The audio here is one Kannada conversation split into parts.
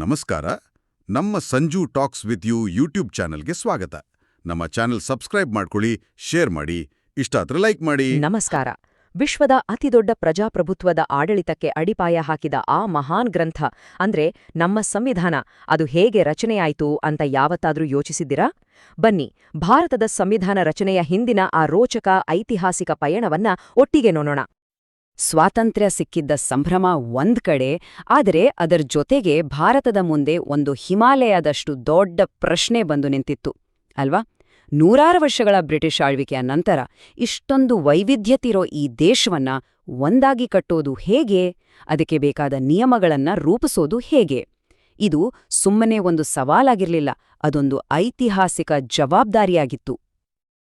ನಮಸ್ಕಾರ. ನಮ್ಮ Sanju talks with you YouTube ಚಾನೆಲ್ಗೆ ಸ್ವಾಗತ. ನಮ್ಮ ಚಾನೆಲ್ ಸಬ್ಸ್ಕ್ರೈಬ್ ಮಾಡ್ಕೊಳ್ಳಿ, ಶೇರ್ ಮಾಡಿ. ಇಷ್ಟ ಆದ್ರೆ ಲೈಕ್ ಮಾಡಿ. ನಮಸ್ಕಾರ. ವಿಶ್ವದ ಅತಿದೊಡ್ಡ ಪ್ರಜಾಪ್ರಭುತ್ವದ ಆಡಳಿತಕ್ಕೆ ಅಡಿಪಾಯ ಹಾಕಿದ ಆ ಮಹಾನ್ ಗ್ರಂಥ, ಅಂದ್ರೆ ನಮ್ಮ ಸಂವಿಧಾನ, ಅದು ಹೇಗೆ ರಚನೆಯಾಯಿತು ಅಂತ ಯಾವತ್ತಾದ್ರೂ ಯೋಚಿಸಿದ್ದೀರಾ? ಬನ್ನಿ, ಭಾರತದ ಸಂವಿಧಾನ ರಚನೆಯ ಹಿಂದಿನ ಆ ರೋಚಕ ಐತಿಹಾಸಿಕ ಪಯಣವನ್ನ ಒಟ್ಟಿಗೆ ನೋಡೋಣ. ಸ್ವಾತಂತ್ರ್ಯ ಸಿಕ್ಕಿದ್ದ ಸಂಭ್ರಮ ಒಂದ್ ಕಡೆ, ಆದರೆ ಅದರ ಜೊತೆಗೆ ಭಾರತದ ಮುಂದೆ ಒಂದು ಹಿಮಾಲಯದಷ್ಟು ದೊಡ್ಡ ಪ್ರಶ್ನೆ ಬಂದು ನಿಂತಿತ್ತು. ಅಲ್ವಾ? ನೂರಾರು ವರ್ಷಗಳ ಬ್ರಿಟಿಷ್ ಆಳ್ವಿಕೆಯ ನಂತರ ಇಷ್ಟೊಂದು ವೈವಿಧ್ಯತಿರೋ ಈ ದೇಶವನ್ನ ಒಂದಾಗಿ ಕಟ್ಟೋದು ಹೇಗೆ? ಅದಕ್ಕೆ ಬೇಕಾದ ನಿಯಮಗಳನ್ನ ರೂಪಿಸೋದು ಹೇಗೆ? ಇದು ಸುಮ್ಮನೆ ಒಂದು ಸವಾಲಾಗಿರಲಿಲ್ಲ, ಅದೊಂದು ಐತಿಹಾಸಿಕ ಜವಾಬ್ದಾರಿಯಾಗಿತ್ತು.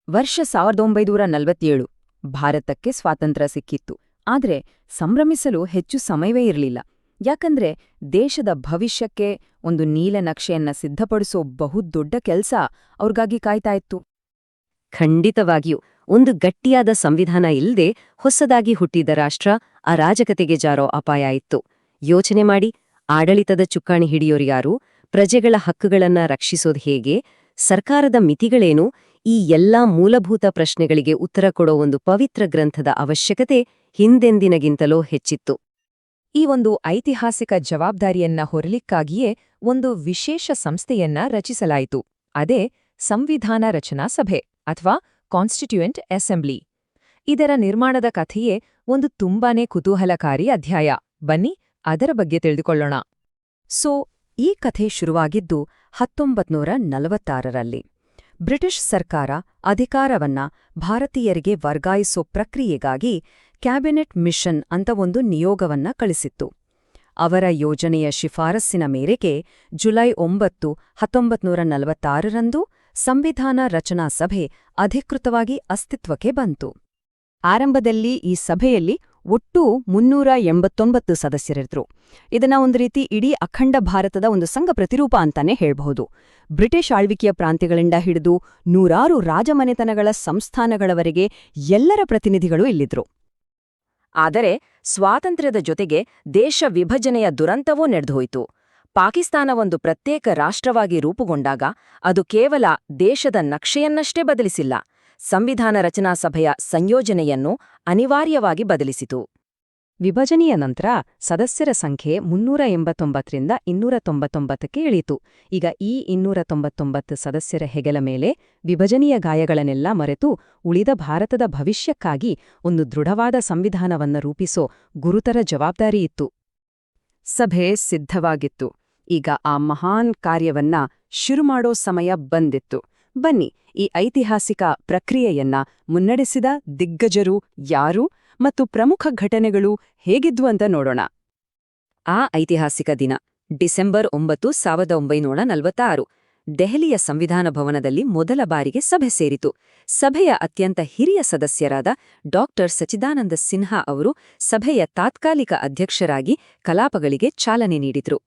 ವರ್ಷ ಸಾವಿರದ ಒಂಬೈನೂರ ನಲವತ್ತೇಳು, ಭಾರತಕ್ಕೆ ಸ್ವಾತಂತ್ರ್ಯ ಸಿಕ್ಕಿತ್ತು. ಆದ್ರೆ ಸಂಭ್ರಮಿಸಲು ಹೆಚ್ಚು ಸಮಯವೇ ಇರಲಿಲ್ಲ. ಯಾಕಂದ್ರೆ ದೇಶದ ಭವಿಷ್ಯಕ್ಕೆ ಒಂದು ನೀಲನಕ್ಷೆಯನ್ನ ಸಿದ್ಧಪಡಿಸೋ ಬಹುದೊಡ್ಡ ಕೆಲ್ಸ ಅವ್ರಿಗಾಗಿ ಕಾಯ್ತಾ ಇತ್ತು. ಖಂಡಿತವಾಗಿಯೂ, ಒಂದು ಗಟ್ಟಿಯಾದ ಸಂವಿಧಾನ ಇಲ್ಲದೆ ಹೊಸದಾಗಿ ಹುಟ್ಟಿದ ರಾಷ್ಟ್ರ ಅರಾಜಕತೆಗೆ ಜಾರೋ ಅಪಾಯ ಇತ್ತು. ಯೋಚನೆ ಮಾಡಿ, ಆಡಳಿತದ ಚುಕ್ಕಾಣಿ ಹಿಡಿಯೋರು ಯಾರು, ಪ್ರಜೆಗಳ ಹಕ್ಕುಗಳನ್ನ ರಕ್ಷಿಸೋದು ಹೇಗೆ, ಸರ್ಕಾರದ ಮಿತಿಗಳೇನು, ಈ ಎಲ್ಲಾ ಮೂಲಭೂತ ಪ್ರಶ್ನೆಗಳಿಗೆ ಉತ್ತರ ಕೊಡೋ ಒಂದು ಪವಿತ್ರ ಗ್ರಂಥದ ಅವಶ್ಯಕತೆ ಹಿಂದೆಂದಿನಗಿಂತಲೂ ಹೆಚ್ಚಿತ್ತು. ಈ ಒಂದು ಐತಿಹಾಸಿಕ ಜವಾಬ್ದಾರಿಯನ್ನ ಹೊರಲಿಕ್ಕಾಗಿಯೇ ಒಂದು ವಿಶೇಷ ಸಂಸ್ಥೆಯನ್ನ ರಚಿಸಲಾಯಿತು. ಅದೇ ಸಂವಿಧಾನ ರಚನಾ ಸಭೆ ಅಥವಾ ಕಾನ್ಸ್ಟಿಟ್ಯೂಯೆಂಟ್ ಅಸೆಂಬ್ಲಿ. ಇದರ ನಿರ್ಮಾಣದ ಕಥೆಯೇ ಒಂದು ತುಂಬಾನೇ ಕುತೂಹಲಕಾರಿ ಅಧ್ಯಾಯ. ಬನ್ನಿ, ಅದರ ಬಗ್ಗೆ ತಿಳಿದುಕೊಳ್ಳೋಣ. ಸೊ, ಈ ಕಥೆ ಶುರುವಾಗಿದ್ದು ಹತ್ತೊಂಬತ್ನೂರ ನಲವತ್ತಾರರಲ್ಲಿ ಬ್ರಿಟಿಷ್ ಸರ್ಕಾರ ಅಧಿಕಾರವನ್ನ ಭಾರತೀಯರಿಗೆ ವರ್ಗಾಯಿಸೋ ಪ್ರಕ್ರಿಯೆಗಾಗಿ ಕ್ಯಾಬಿನೆಟ್ ಮಿಷನ್ ಅಂತ ಒಂದು ನಿಯೋಗವನ್ನ ಕಳಿಸಿತ್ತು. ಅವರ ಯೋಜನೆಯ ಶಿಫಾರಸ್ಸಿನ ಮೇರೆಗೆ ಜುಲೈ ಒಂಬತ್ತು, ಹತ್ತೊಂಬತ್ನೂರ ನಲವತ್ತಾರರಂದು ಸಂವಿಧಾನ ರಚನಾ ಸಭೆ ಅಧಿಕೃತವಾಗಿ ಅಸ್ತಿತ್ವಕ್ಕೆ ಬಂತು. ಆರಂಭದಲ್ಲಿ ಈ ಸಭೆಯಲ್ಲಿ ಒಟ್ಟು ಮುನ್ನೂರ ಎಂಬತ್ತೊಂಬತ್ತು ಸದಸ್ಯರಿದ್ರು. ಇದನ್ನ ಒಂದು ರೀತಿ ಇಡೀ ಅಖಂಡ ಭಾರತದ ಒಂದು ಸಂಘ ಪ್ರತಿರೂಪ ಅಂತಾನೆ ಹೇಳಬಹುದು. ಬ್ರಿಟಿಷ್ ಆಳ್ವಿಕೆಯ ಪ್ರಾಂತ್ಯಗಳಿಂದ ಹಿಡಿದು ನೂರಾರು ರಾಜಮನೆತನಗಳ ಸಂಸ್ಥಾನಗಳವರೆಗೆ ಎಲ್ಲರ ಪ್ರತಿನಿಧಿಗಳು ಇಲ್ಲಿದ್ರು. ಆದರೆ ಸ್ವಾತಂತ್ರ್ಯದ ಜೊತೆಗೆ ದೇಶ ವಿಭಜನೆಯ ದುರಂತವೂ ನಡೆದುಹೋಯಿತು. ಪಾಕಿಸ್ತಾನ ಒಂದು ಪ್ರತ್ಯೇಕ ರಾಷ್ಟ್ರವಾಗಿ ರೂಪುಗೊಂಡಾಗ ಅದು ಕೇವಲ ದೇಶದ ನಕ್ಷೆಯನ್ನಷ್ಟೇ ಬದಲಿಸಿಲ್ಲ. ಸಂವಿಧಾನ ರಚನಾ ಸಭೆಯ ಸಂಯೋಜನೆಯನ್ನು ಅನಿವಾರ್ಯವಾಗಿ ಬದಲಿಸಿತು. ವಿಭಜನೆಯ ನಂತರ ಸದಸ್ಯರ ಸಂಖ್ಯೆ ಮುನ್ನೂರ ಎಂಬತ್ತೊಂಬತ್ತರಿಂದ ಇನ್ನೂರ ತೊಂಬತ್ತೊಂಬತ್ತಕ್ಕೆ ಇಳಿಯಿತು. ಈಗ ಈ ಇನ್ನೂರ ತೊಂಬತ್ತೊಂಬತ್ತು ಸದಸ್ಯರ ಹೆಗಲ ಮೇಲೆ ವಿಭಜನೆಯ ಗಾಯಗಳನ್ನೆಲ್ಲ ಮರೆತು ಉಳಿದ ಭಾರತದ ಭವಿಷ್ಯಕ್ಕಾಗಿ ಒಂದು ದೃಢವಾದ ಸಂವಿಧಾನವನ್ನ ರೂಪಿಸೋ ಗುರುತರ ಜವಾಬ್ದಾರಿಯಿತ್ತು ಸಭೆ ಸಿದ್ಧವಾಗಿತ್ತು. ಈಗ ಆ ಮಹಾನ್ ಕಾರ್ಯವನ್ನ ಶುರುಮಾಡೋ ಸಮಯ ಬಂದಿತ್ತು. ಬನ್ನಿ ಈ ಐತಿಹಾಸಿಕ ಪ್ರಕ್ರಿಯೆಯನ್ನ ಮುನ್ನಡೆಸಿದ ದಿಗ್ಗಜರು ಯಾರು? ಮತ್ತು ಪ್ರಮುಖ ಘಟನೆಗಳು ಹೇಗಿದ್ವು ಅಂತ ನೋಡೋಣ. ಆ ಐತಿಹಾಸಿಕ ದಿನ, ಡಿಸೆಂಬರ್ ಒಂಬತ್ತು ಸಾವಿರದ ಒಂಬೈನೂರ ನಲವತ್ತಾರು. ದೆಹಲಿಯ ಸಂವಿಧಾನ ಭವನದಲ್ಲಿ ಮೊದಲ ಬಾರಿಗೆ ಸಭೆ ಸೇರಿತು. ಸಭೆಯ ಅತ್ಯಂತ ಹಿರಿಯ ಸದಸ್ಯರಾದ ಡಾಕ್ಟರ್ ಸಚಿದಾನಂದ ಸಿನ್ಹಾ ಅವರು ಸಭೆಯ ತಾತ್ಕಾಲಿಕ ಅಧ್ಯಕ್ಷರಾಗಿ ಕಲಾಪಗಳಿಗೆ ಚಾಲನೆ ನೀಡಿದರು.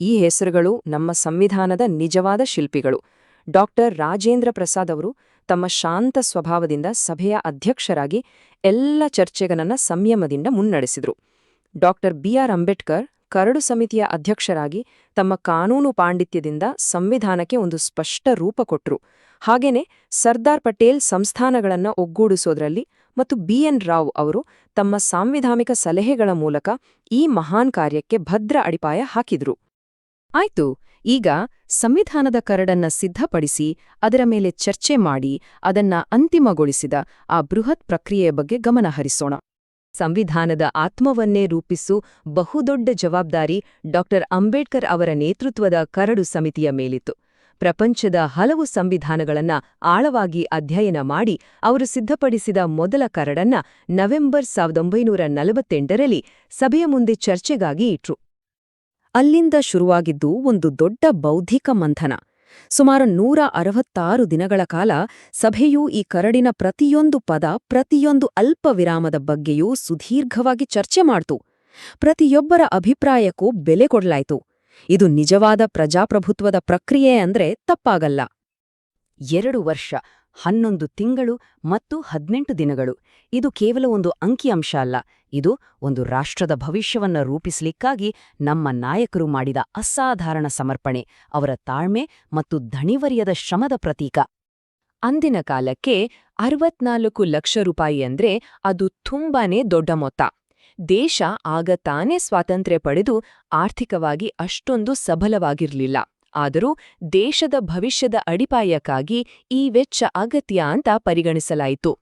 ಈ ಹೆಸರುಗಳು ನಮ್ಮ ಸಂವಿಧಾನದ ನಿಜವಾದ ಶಿಲ್ಪಿಗಳು. ಡಾಕ್ಟರ್ ರಾಜೇಂದ್ರ ಪ್ರಸಾದ್ ಅವರು ತಮ್ಮ ಶಾಂತ ಸ್ವಭಾವದಿಂದ ಸಭೆಯ ಅಧ್ಯಕ್ಷರಾಗಿ ಎಲ್ಲ ಚರ್ಚೆಗಳನ್ನ ಸಂಯಮದಿಂದ ಮುನ್ನಡೆಸಿದರು. ಡಾಕ್ಟರ್ ಬಿ ಆರ್ ಅಂಬೇಡ್ಕರ್ ಕರಡು ಸಮಿತಿಯ ಅಧ್ಯಕ್ಷರಾಗಿ ತಮ್ಮ ಕಾನೂನು ಪಾಂಡಿತ್ಯದಿಂದ ಸಂವಿಧಾನಕ್ಕೆ ಒಂದು ಸ್ಪಷ್ಟ ರೂಪ ಕೊಟ್ಟರು ಹಾಗೇನೆ ಸರ್ದಾರ್ ಪಟೇಲ್ ಸಂಸ್ಥಾನಗಳನ್ನ ಒಗ್ಗೂಡಿಸೋದ್ರಲ್ಲಿ ಮತ್ತು ಬಿ ಎನ್ ರಾವ್ ಅವರು ತಮ್ಮ ಸಾಂವಿಧಾನಿಕ ಸಲಹೆಗಳ ಮೂಲಕ ಈ ಮಹಾನ್ ಕಾರ್ಯಕ್ಕೆ ಭದ್ರ ಅಡಿಪಾಯ ಹಾಕಿದ್ರು. ಆಯ್ತು. ಈಗ ಸಂವಿಧಾನದ ಕರಡನ್ನ ಸಿದ್ಧಪಡಿಸಿ ಅದರ ಮೇಲೆ ಚರ್ಚೆ ಮಾಡಿ ಅದನ್ನ ಅಂತಿಮಗೊಳಿಸಿದ ಆ ಬೃಹತ್ ಪ್ರಕ್ರಿಯೆಯ ಬಗ್ಗೆ ಗಮನಹರಿಸೋಣ ಸಂವಿಧಾನದ ಆತ್ಮವನ್ನೇ ರೂಪಿಸು ಬಹುದೊಡ್ಡ ಜವಾಬ್ದಾರಿ ಡಾಕ್ಟರ್ ಅಂಬೇಡ್ಕರ್ ಅವರ ನೇತೃತ್ವದ ಕರಡು ಸಮಿತಿಯ ಮೇಲಿತ್ತು. ಪ್ರಪಂಚದ ಹಲವು ಸಂವಿಧಾನಗಳನ್ನ ಆಳವಾಗಿ ಅಧ್ಯಯನ ಮಾಡಿ ಅವರು ಸಿದ್ಧಪಡಿಸಿದ ಮೊದಲ ಕರಡನ್ನ ನವೆಂಬರ್ ಸಾವಿರದ ಒಂಬೈನೂರ ಸಭೆಯ ಮುಂದೆ ಚರ್ಚೆಗಾಗಿ ಇಟ್ರು. ಅಲ್ಲಿಂದ ಶುರುವಾಗಿದ್ದು ಒಂದು ದೊಡ್ಡ ಬೌದ್ಧಿಕ ಮಂಥನ. ಸುಮಾರು ನೂರ ಅರವತ್ತಾರು ದಿನಗಳ ಕಾಲ ಸಭೆಯು ಈ ಕರಡಿನ ಪ್ರತಿಯೊಂದು ಪದ, ಪ್ರತಿಯೊಂದು ಅಲ್ಪ ವಿರಾಮದ ಬಗ್ಗೆಯೂ ಸುದೀರ್ಘವಾಗಿ ಚರ್ಚೆ ಮಾಡ್ತು. ಪ್ರತಿಯೊಬ್ಬರ ಅಭಿಪ್ರಾಯಕ್ಕೂ ಬೆಲೆ ಕೊಡಲಾಯಿತು. ಇದು ನಿಜವಾದ ಪ್ರಜಾಪ್ರಭುತ್ವದ ಪ್ರಕ್ರಿಯೆ ಅಂದ್ರೆ ತಪ್ಪಾಗಲ್ಲ. ಎರಡು ವರ್ಷ. ಹನ್ನೊಂದು ತಿಂಗಳು ಮತ್ತು ಹದ್ನೆಂಟು ದಿನಗಳು. ಇದು ಕೇವಲ ಒಂದು ಅಂಕಿಅಂಶ ಅಲ್ಲ. ಇದು ಒಂದು ರಾಷ್ಟ್ರದ ಭವಿಷ್ಯವನ್ನ ರೂಪಿಸಲಿಕ್ಕಾಗಿ ನಮ್ಮ ನಾಯಕರು ಮಾಡಿದ ಅಸಾಧಾರಣ ಸಮರ್ಪಣೆ, ಅವರ ತಾಳ್ಮೆ ಮತ್ತು ಧಣಿವರಿಯದ ಶ್ರಮದ ಪ್ರತೀಕ. ಅಂದಿನ ಕಾಲಕ್ಕೆ ಅರವತ್ನಾಲ್ಕು ಲಕ್ಷ ರೂಪಾಯಿ ಅಂದ್ರೆ ಅದು ತುಂಬಾನೇ ದೊಡ್ಡ ಮೊತ್ತ. ದೇಶ ಆಗ ತಾನೇ ಸ್ವಾತಂತ್ರ್ಯ ಪಡೆದು ಆರ್ಥಿಕವಾಗಿ ಅಷ್ಟೊಂದು ಸಬಲವಾಗಿರ್ಲಿಲ್ಲ. ಆದರೂ ದೇಶದ ಭವಿಷ್ಯದ ಅಡಿಪಾಯಕ್ಕಾಗಿ ಈ ವೆಚ್ಚ ಅಗತ್ಯ ಅಂತ ಪರಿಗಣಿಸಲಾಯಿತು.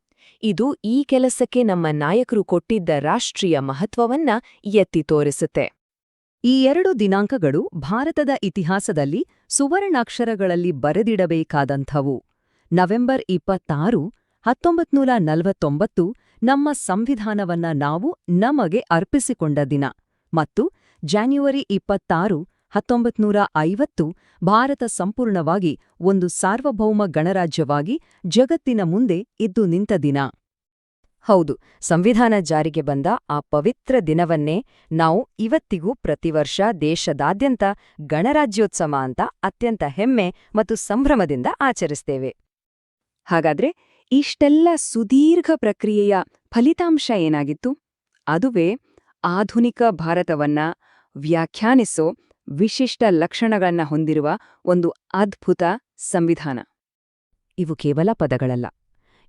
ಇದು ಈ ಕೆಲಸಕ್ಕೆ ನಮ್ಮ ನಾಯಕರು ಕೊಟ್ಟಿದ್ದ ರಾಷ್ಟ್ರೀಯ ಮಹತ್ವವನ್ನ ಎತ್ತಿ ತೋರಿಸುತ್ತೆ. ಈ ಎರಡು ದಿನಾಂಕಗಳು ಭಾರತದ ಇತಿಹಾಸದಲ್ಲಿ ಸುವರ್ಣಾಕ್ಷರಗಳಲ್ಲಿ ಬರೆದಿಡಬೇಕಾದಂಥವು. ನವೆಂಬರ್ ಇಪ್ಪತ್ತಾರು, ಹತ್ತೊಂಬತ್ನೂರ ನಲವತ್ತೊಂಬತ್ತು ನಮ್ಮ ಸಂವಿಧಾನವನ್ನ ನಾವು ನಮಗೆ ಅರ್ಪಿಸಿಕೊಂಡ ದಿನ. ಮತ್ತು ಜಾನ್ಯುವರಿ ಇಪ್ಪತ್ತಾರು ಹತ್ತೊಂಬತ್ನೂರ ಐವತ್ತು ಭಾರತ ಸಂಪೂರ್ಣವಾಗಿ ಒಂದು ಸಾರ್ವಭೌಮ ಗಣರಾಜ್ಯವಾಗಿ ಜಗತ್ತಿನ ಮುಂದೆ ಇದ್ದು ನಿಂತ ದಿನ. ಹೌದು, ಸಂವಿಧಾನ ಜಾರಿಗೆ ಬಂದ ಆ ಪವಿತ್ರ ದಿನವನ್ನೇ ನಾವು ಇವತ್ತಿಗೂ ಪ್ರತಿವರ್ಷ ದೇಶದಾದ್ಯಂತ ಗಣರಾಜ್ಯೋತ್ಸವ ಅಂತ ಅತ್ಯಂತ ಹೆಮ್ಮೆ ಮತ್ತು ಸಂಭ್ರಮದಿಂದ ಆಚರಿಸ್ತೇವೆ. ಹಾಗಾದ್ರೆ ಇಷ್ಟೆಲ್ಲ ಸುದೀರ್ಘ ಪ್ರಕ್ರಿಯೆಯ ಫಲಿತಾಂಶ ಏನಾಗಿತ್ತು? ಅದುವೇ ಆಧುನಿಕ ಭಾರತವನ್ನ ವ್ಯಾಖ್ಯಾನಿಸೋ ವಿಶಿಷ್ಟ ಲಕ್ಷಣಗಳನ್ನ ಹೊಂದಿರುವ ಒಂದು ಅದ್ಭುತ ಸಂವಿಧಾನ. ಇವು ಕೇವಲ ಪದಗಳಲ್ಲ.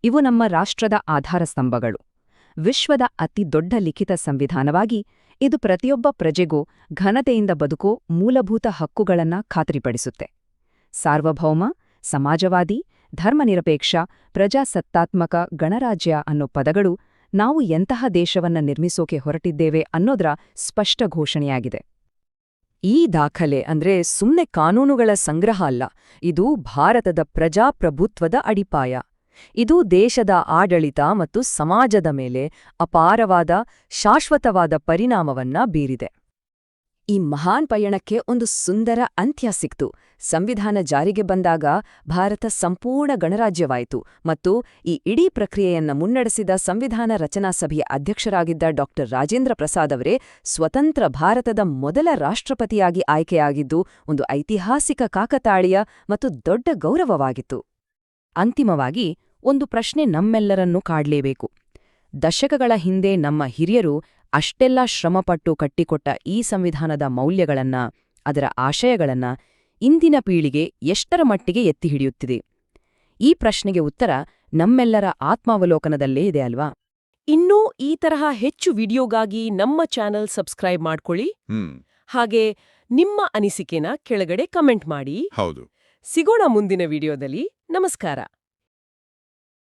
ಇವು ನಮ್ಮ ರಾಷ್ಟ್ರದ ಆಧಾರ ಸ್ತಂಭಗಳು. ವಿಶ್ವದ ಅತಿ ದೊಡ್ಡ ಲಿಖಿತ ಸಂವಿಧಾನವಾಗಿ ಇದು ಪ್ರತಿಯೊಬ್ಬ ಪ್ರಜೆಗೂ ಘನತೆಯಿಂದ ಬದುಕೋ ಮೂಲಭೂತ ಹಕ್ಕುಗಳನ್ನ ಖಾತ್ರಿಪಡಿಸುತ್ತೆ. ಸಾರ್ವಭೌಮ, ಸಮಾಜವಾದಿ, ಧರ್ಮನಿರಪೇಕ್ಷ, ಪ್ರಜಾಸತ್ತಾತ್ಮಕ ಗಣರಾಜ್ಯ ಅನ್ನೋ ಪದಗಳು ನಾವು ಎಂತಹ ದೇಶವನ್ನ ನಿರ್ಮಿಸೋಕೆ ಹೊರಟಿದ್ದೇವೆ ಅನ್ನೋದ್ರ ಸ್ಪಷ್ಟ ಘೋಷಣೆಯಾಗಿದೆ. ಈ ದಾಖಲೆ ಅಂದ್ರೆ ಸುಮ್ನೆ ಕಾನೂನುಗಳ ಸಂಗ್ರಹ ಅಲ್ಲ, ಇದು ಭಾರತದ ಪ್ರಜಾಪ್ರಭುತ್ವದ ಅಡಿಪಾಯ. ಇದು ದೇಶದ ಆಡಳಿತ ಮತ್ತು ಸಮಾಜದ ಮೇಲೆ ಅಪಾರವಾದ, ಶಾಶ್ವತವಾದ ಪರಿಣಾಮವನ್ನ ಬೀರಿದೆ. ಈ ಮಹಾನ್ ಪಯಣಕ್ಕೆ ಒಂದು ಸುಂದರ ಅಂತ್ಯ ಸಿಕ್ತು. ಸಂವಿಧಾನ ಜಾರಿಗೆ ಬಂದಾಗ ಭಾರತ ಸಂಪೂರ್ಣ ಗಣರಾಜ್ಯವಾಯಿತು ಮತ್ತು ಈ ಇಡೀ ಪ್ರಕ್ರಿಯೆಯನ್ನು ಮುನ್ನಡೆಸಿದ ಸಂವಿಧಾನ ರಚನಾ ಸಭೆಯ ಅಧ್ಯಕ್ಷರಾಗಿದ್ದ ಡಾ. ರಾಜೇಂದ್ರ ಪ್ರಸಾದ್ ಅವರೇ ಸ್ವತಂತ್ರ ಭಾರತದ ಮೊದಲ ರಾಷ್ಟ್ರಪತಿಯಾಗಿ ಆಯ್ಕೆಯಾಗಿದ್ದು, ಒಂದು ಐತಿಹಾಸಿಕ ಕಾಕತಾಳೀಯ ಮತ್ತು ದೊಡ್ಡ ಗೌರವವಾಗಿತ್ತು. ಅಂತಿಮವಾಗಿ, ಒಂದು ಪ್ರಶ್ನೆ ನಮ್ಮೆಲ್ಲರನ್ನೂ ಕಾಡ್ಲೇಬೇಕು. ದಶಕಗಳ ಹಿಂದೆ ನಮ್ಮ ಹಿರಿಯರು ಅಷ್ಟೆಲ್ಲ ಶ್ರಮಪಟ್ಟು ಕಟ್ಟಿಕೊಟ್ಟ ಈ ಸಂವಿಧಾನದ ಮೌಲ್ಯಗಳನ್ನ ಅದರ ಆಶಯಗಳನ್ನ ಇಂದಿನ ಪೀಳಿಗೆ ಎಷ್ಟರ ಮಟ್ಟಿಗೆ ಎತ್ತಿ ಹಿಡಿಯುತ್ತಿದೆ? ಈ ಪ್ರಶ್ನೆಗೆ ಉತ್ತರ ನಮ್ಮೆಲ್ಲರ ಆತ್ಮಾವಲೋಕನದಲ್ಲೇ ಇದೆ ಅಲ್ವಾ? ಇನ್ನೂ ಈ ತರಹ ಹೆಚ್ಚು ವಿಡಿಯೋಗಾಗಿ ನಮ್ಮ ಚಾನೆಲ್ ಸಬ್ಸ್ಕ್ರೈಬ್ ಮಾಡ್ಕೊಳ್ಳಿ. ಹಾಗೆ ನಿಮ್ಮ ಅನಿಸಿಕೆನ ಕೆಳಗಡೆ ಕಮೆಂಟ್ ಮಾಡಿ. ಹೌದು. ಸಿಗೋಣ ಮುಂದಿನ ವಿಡಿಯೋದಲ್ಲಿ. ನಮಸ್ಕಾರ.